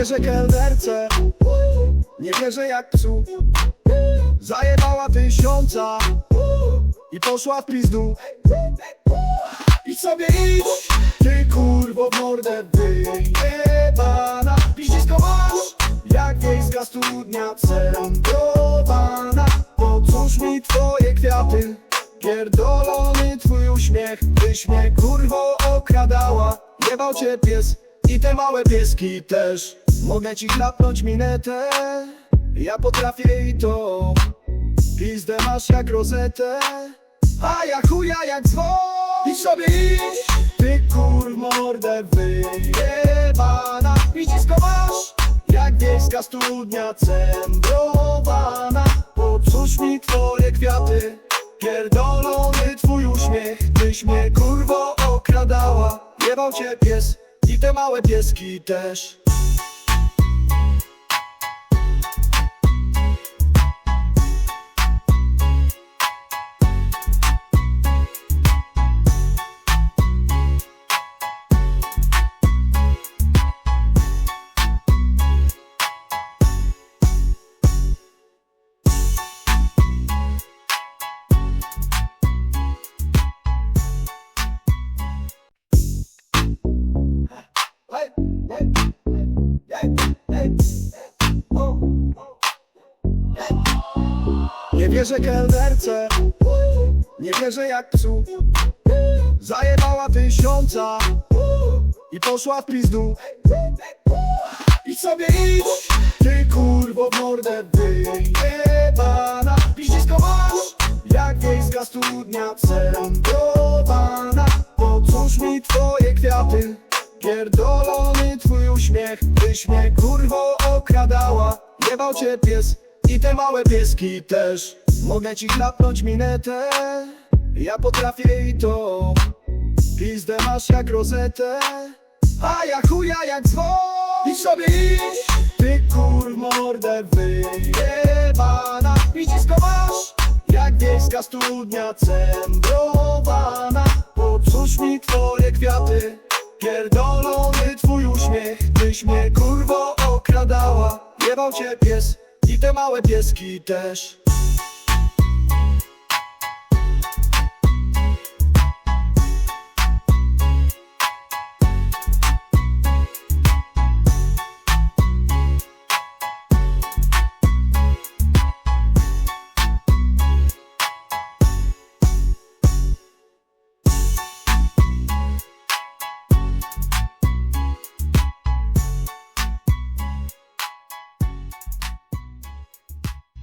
wierzę kelnerce. Nie wierzę jak psu. Zajebała tysiąca I poszła w pizdu. I sobie idź Ty kurwo w mordę wyjebana. Piździsko masz Jak wiejska studnia centrowana Po cóż mi twoje kwiaty? Pierdolony twój uśmiech Tyś mnie kurwo okradała. Jebał cię pies i te małe pieski też Mogę ci chlapnąć minetę Ja potrafię i to. Pizdę masz jak rozetę A ja chuja jak dzwon. I sobie idź. Ty kur mordę wyjebana. Piździsko masz Jak wiejska studnia centrowana. Po cóż mi twoje kwiaty Pierdolony twój uśmiech. Tyś mnie kurwo okradała Jebał cię pies i te małe pieski też Nie wierzę kelnerce Nie wierzę jak psu. Zajebała tysiąca I poszła w pizdu. I sobie idź Ty kurwo w mordę wyjebana. Piździsko masz Jak wiejska studnia centrowana Po cóż mi twoje kwiaty? Pierdolony twój uśmiech Tyś mnie kurwo okradała. Jebał cię pies i te małe pieski też. Mogę ci chlapnąć minetę. Ja potrafię i to. Pizdę masz jak rozetę. A ja chuja jak dzwon. I sobie idź Ty kur mordę wyjebana. Piździsko masz Jak wiejska studnia centrowana. Po cóż mi twoje kwiaty. Pierdolony twój uśmiech Tyś mnie kurwo okradała. Jebał cię pies. i te małe pieski też